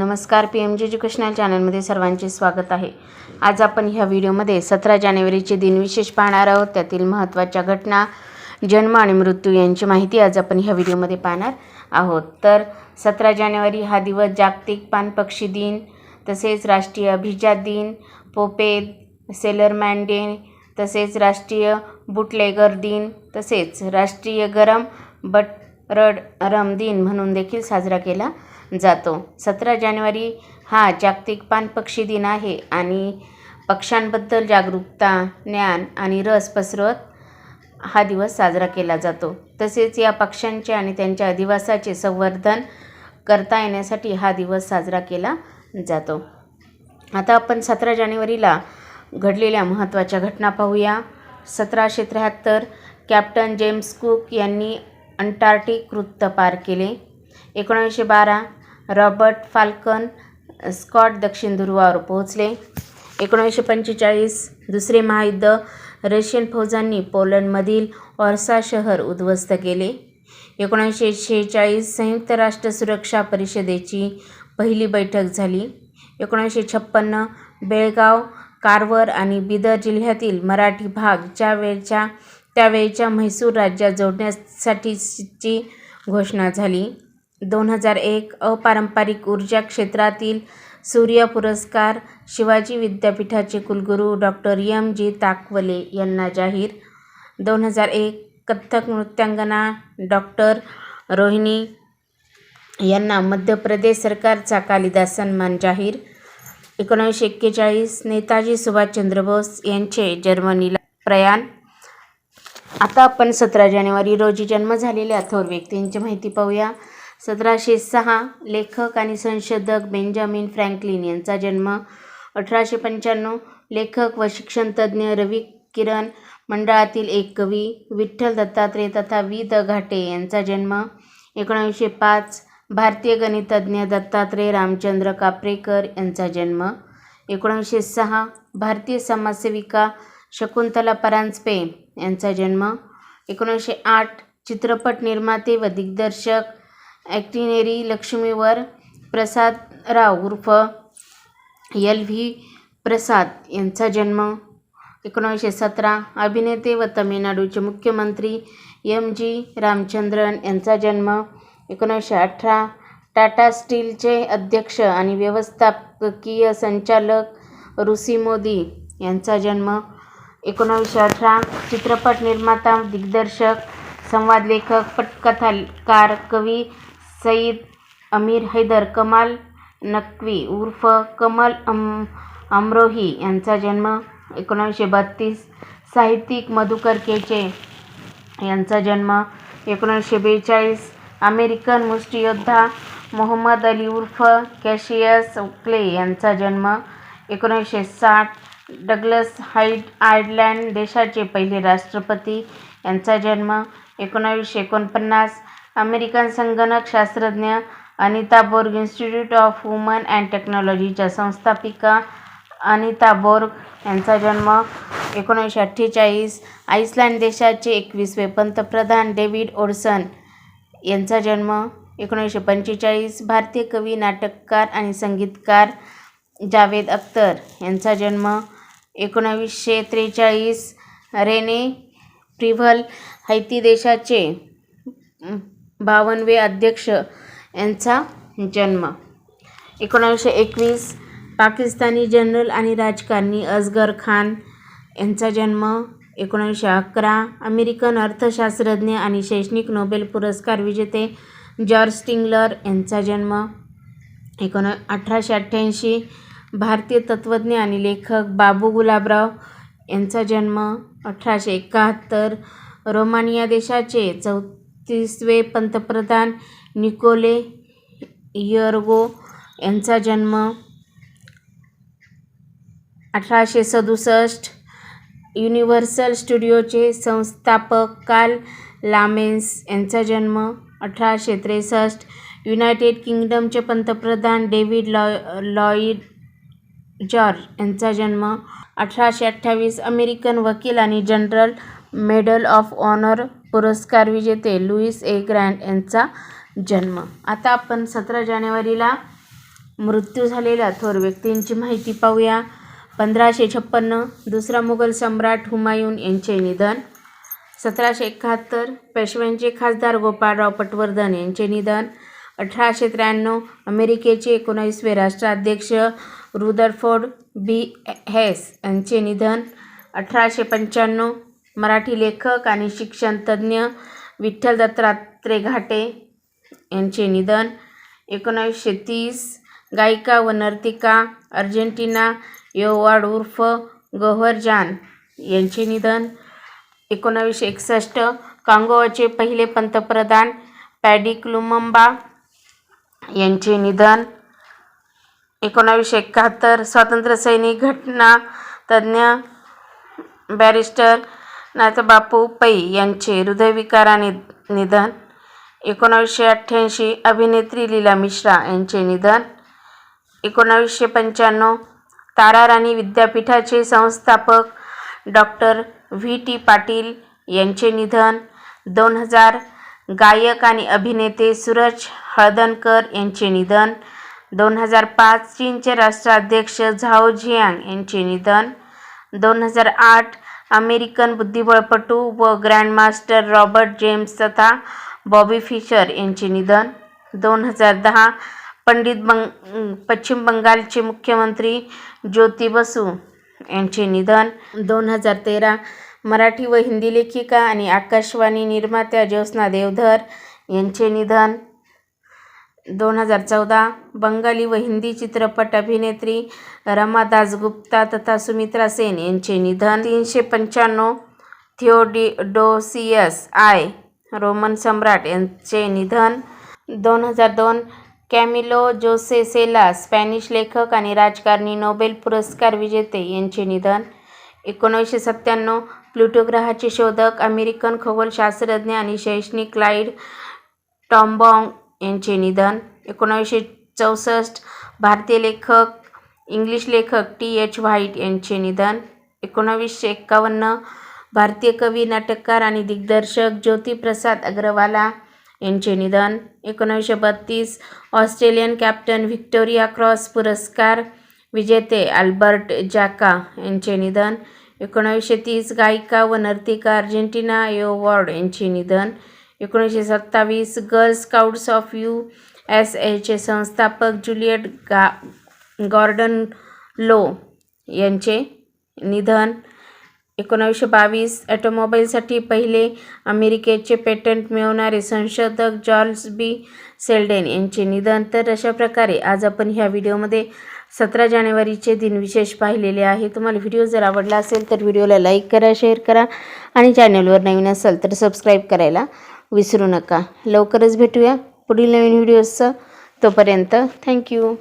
नमस्कार. P M G educational चॅनलमध्ये सर्वांचे स्वागत आहे. आज आपण ह्या व्हिडिओमध्ये सतरा जानेवारीचे दिनविशेष पाहणार आहोत. त्यातील महत्त्वाच्या घटना जन्म आणि मृत्यू यांची माहिती आज आपण ह्या व्हिडिओमध्ये पाहणार आहोत. तर सतरा जानेवारी हा दिवस जागतिक पानपक्षी दिन तसेच राष्ट्रीय अभिजात दिन पोपे सेलरमॅन डे तसेच राष्ट्रीय बुटलेगर दिन तसेच राष्ट्रीय गरम बटरड रम दिन म्हणून देखील साजरा केला जातो. सतरा जानेवारी हा जागतिक पानपक्षी दिन आहे आणि पक्ष्यांबद्दल जागरूकता ज्ञान आणि रस पसरवत हा दिवस साजरा केला जातो. तसेच या पक्ष्यांचे आणि त्यांच्या अधिवासाचे संवर्धन करता येण्यासाठी हा दिवस साजरा केला जातो. आता आपण सतरा जानेवारीला घडलेल्या महत्त्वाच्या घटना पाहूया. सतराशे त्र्याहत्तर कॅप्टन जेम्स कुक यांनी अंटार्क्टिक वृत्त पार केले. एकोणीसशे बारा रॉबर्ट फाल्कन स्कॉट दक्षिण ध्रुवावर पोहोचले. एकोणीसशे पंचेचाळीस दुसरे महायुद्ध रशियन फौजांनी पोलंडमधील ऑर्सा शहर उद्ध्वस्त केले. एकोणीसशे शेहेचाळीस संयुक्त राष्ट्र सुरक्षा परिषदेची पहिली बैठक झाली. एकोणीसशे छप्पन्न बेळगाव कारवर आणि बिदर जिल्ह्यातील मराठी भाग ज्या वेळच्या त्यावेळच्या म्हैसूर राज्यात जोडण्यासाठीची घोषणा झाली. दोन हजार एक अपारंपरिक ऊर्जा क्षेत्रातील सूर्य पुरस्कार शिवाजी विद्यापीठाचे कुलगुरू डॉक्टर एम जी ताकवले यांना जाहीर. दोन हजार एक कथ्थक नृत्यांगना डॉक्टर रोहिणी यांना मध्य प्रदेश सरकारचा कालिदास सन्मान जाहीर. एकोणीसशे एक्केचाळीस नेताजी सुभाषचंद्र बोस यांचे जर्मनीला प्रयाण. आता आपण सतरा जानेवारी रोजी जन्म झालेल्या थोर व्यक्तींची माहिती पाहूया. सतराशे सहा लेखक आणि संशोधक बेंजामिन फ्रँकलिन यांचा जन्म. अठराशे पंच्याण्णव लेखक व शिक्षणतज्ज्ञ रवी किरण मंडळातील एक कवी विठ्ठल दत्तात्रय तथा वि द घाटे यांचा जन्म. एकोणीसशे पाच भारतीय गणितज्ञ दत्तात्रय रामचंद्र कापरेकर यांचा जन्म. एकोणीसशे सहा भारतीय समाजसेविका शकुंतला परांजपे यांचा जन्म. एकोणीसशे आठ चित्रपट निर्माते व दिग्दर्शक ॲक्टिनेरी लक्ष्मीवर प्रसादराव उर्फ एल व्ही प्रसाद यांचा जन्म एकोणीसशे सतरा. अभिनेते व तमिळनाडूचे मुख्यमंत्री एम जी रामचंद्रन यांचा जन्म एकोणीसशे अठरा. टाटा स्टीलचे अध्यक्ष आणि व्यवस्थापकीय संचालक ऋषी मोदी यांचा जन्म एकोणावीसशे अठरा. चित्रपट निर्माता दिग्दर्शक संवाद लेखक पटकथाकार कवी सईद अमीर हैदर कमाल नक्वी उर्फ कमल अम अमरोही यांचा जन्म एकोणीसशे बत्तीस. साहित्यिक मधुकर केचे यांचा जन्म एकोणीसशे बेचाळीस. अमेरिकन मुष्टियोद्धा मोहम्मद अली उर्फ कॅशियस क्ले यांचा जन्म एकोणीसशे साठ. डग्लस हाईट आयर्लंड देशाचे पहिले राष्ट्रपती यांचा जन्म एकोणावीसशे एकोणपन्नास. अमेरिकन संगणक शास्त्रज्ञ Anita Borg institute of woman and टेक्नॉलॉजीच्या संस्थापिका अनिता बोर्ग यांचा जन्म एकोणीसशे अठ्ठेचाळीस आईसलँड देशाचे एकवीसवे पंतप्रधान डेव्हिड ओडसन यांचा जन्म एकोणीसशे पंचेचाळीस भारतीय कवी नाटककार आणि संगीतकार जावेद अख्तर यांचा जन्म एकोणावीसशे त्रेचाळीस रेने प्रिव्हल हैती देशाचे बावनवे अध्यक्ष यांचा जन्म. एकोणावीसशे एकवीस पाकिस्तानी जनरल आणि राजकारणी असगर खान यांचा जन्म. एकोणावीसशे अकरा अमेरिकन अर्थशास्त्रज्ञ आणि शैक्षणिक नोबेल पुरस्कार विजेते जॉर्ज स्टिंगलर यांचा जन्म. एकोण अठराशे अठ्ठ्याऐंशी भारतीय तत्त्वज्ञ आणि लेखक बाबू गुलाबराव यांचा जन्म. अठराशे एकाहत्तर रोमानिया देशाचे चौ चौतीसवे पंतप्रधान निकोले यर्गो यांचा जन्म अठराशे सदुसष्ट युनिव्हर्सल स्टुडिओचे संस्थापक काल लामेन्स यांचा जन्म अठराशे त्रेसष्ट युनायटेड किंगडमचे पंतप्रधान डेव्हिड लॉय लॉईड जॉर्ज यांचा जन्म अठराशे अठ्ठावीस अमेरिकन वकील आणि जनरल मेडल ऑफ ऑनर पुरस्कार विजेते लुईस ए. ग्रँड यांचा जन्म. आता आपण सतरा जानेवारीला मृत्यू झालेल्या थोर व्यक्तींची माहिती पाहूया. पंधराशे छप्पन्न दुसरा मुघल सम्राट हुमायून यांचे निधन. सतराशे एकाहत्तर पेशव्यांचे खासदार गोपाळराव पटवर्धन यांचे निधन. अठराशे त्र्याण्णव अमेरिकेचे एकोणावीसवे राष्ट्राध्यक्ष रुदरफोर्ड बी. हेस यांचे निधन. अठराशे पंच्याण्णव मराठी लेखक आणि शिक्षणतज्ज्ञ विठ्ठल दत्तात्रय घाटे यांचे निधन. एकोणावीसशे तीस गायिका व नर्तिका अर्जेंटिना योवाड उर्फ गव्हर जान यांचे निधन. एकोणावीसशे एकसष्ट कांगोचे पहिले पंतप्रधान पॅडिक लुमंबा यांचे निधन. एकोणावीसशे एकाहत्तर स्वातंत्र्यसैनिक घटना तज्ज्ञ बॅरिस्टर नाथबापू पै यांचे हृदयविकाराने निधन. एकोणावीसशे अठ्ठ्याऐंशी अभिनेत्री लीला मिश्रा यांचे निधन. एकोणावीसशे पंच्याण्णव ताराराणी विद्यापीठाचे संस्थापक डॉक्टर व्ही टी पाटील यांचे निधन. दोन हजार गायक आणि अभिनेते सूरज हळदणकर यांचे निधन. दोन हजार पाच चीनचे राष्ट्राध्यक्ष झाओ झियांग यांचे निधन. दोन हजार आठ अमेरिकन बुद्धिबळपटू व ग्रँडमास्टर रॉबर्ट जेम्स तथा बॉबी फिशर यांचे निधन. दोन हजार दहा पंडित बंग पश्चिम बंगालचे मुख्यमंत्री ज्योती बसू यांचे निधन. दोन हजार तेरा मराठी व हिंदी लेखिका आणि आकाशवाणी निर्मात्या ज्योत्स्ना देवधर यांचे निधन. दोन हजार चौदा बंगाली व हिंदी चित्रपट अभिनेत्री रमा दासगुप्ता तथा सुमित्रा सेन यांचे निधन. तीनशे पंच्याण्णव थिओडिडोसियस आय रोमन सम्राट यांचे निधन. दोन हजार दोन कॅमिलो जोसे सेला स्पॅनिश लेखक आणि राजकारणी नोबेल पुरस्कार विजेते यांचे निधन. एकोणीसशे सत्त्याण्णव प्लुटो ग्रहाचे शोधक अमेरिकन खगोलशास्त्रज्ञ आणि शैक्षणिक क्लाइड टॉम्बॉंग यांचे निधन. एकोणावीसशे चौसष्ट भारतीय लेखक इंग्लिश लेखक टी एच व्हाईट यांचे निधन. एकोणावीसशे एक्कावन्न भारतीय कवी नाटककार आणि दिग्दर्शक ज्योतिप्रसाद अग्रवाला यांचे निधन. एकोणावीसशे बत्तीस ऑस्ट्रेलियन कॅप्टन व्हिक्टोरिया क्रॉस पुरस्कार विजेते अल्बर्ट जॅका यांचे निधन. एकोणावीसशे तीस गायिका व नर्तिका अर्जेंटिना यो वॉर्ड यांचे निधन. एकोणीसशे सत्तावीस girl scouts of U S एचे संस्थापक जुलियट गा गॉर्डन लो यांचे निधन. एकोणावीसशे बावीस ॲटोमोबाईलसाठी पहिले अमेरिकेचे पेटंट मिळवणारे संशोधक जॉर्ज बी. सेल्डेन यांचे निधन. तर अशा प्रकारे आज आपण ह्या व्हिडिओमध्ये सतरा जानेवारीचे दिन विशेष पाहिलेले आहे. तुम्हाला व्हिडिओ जर आवडला असेल तर व्हिडिओला लाईक करा शेअर करा आणि चॅनलवर नवीन असेल तर सबस्क्राईब करायला विसरू नका. लवकरच भेटूया पुढील नवीन व्हिडिओजचं तोपर्यंत थँक्यू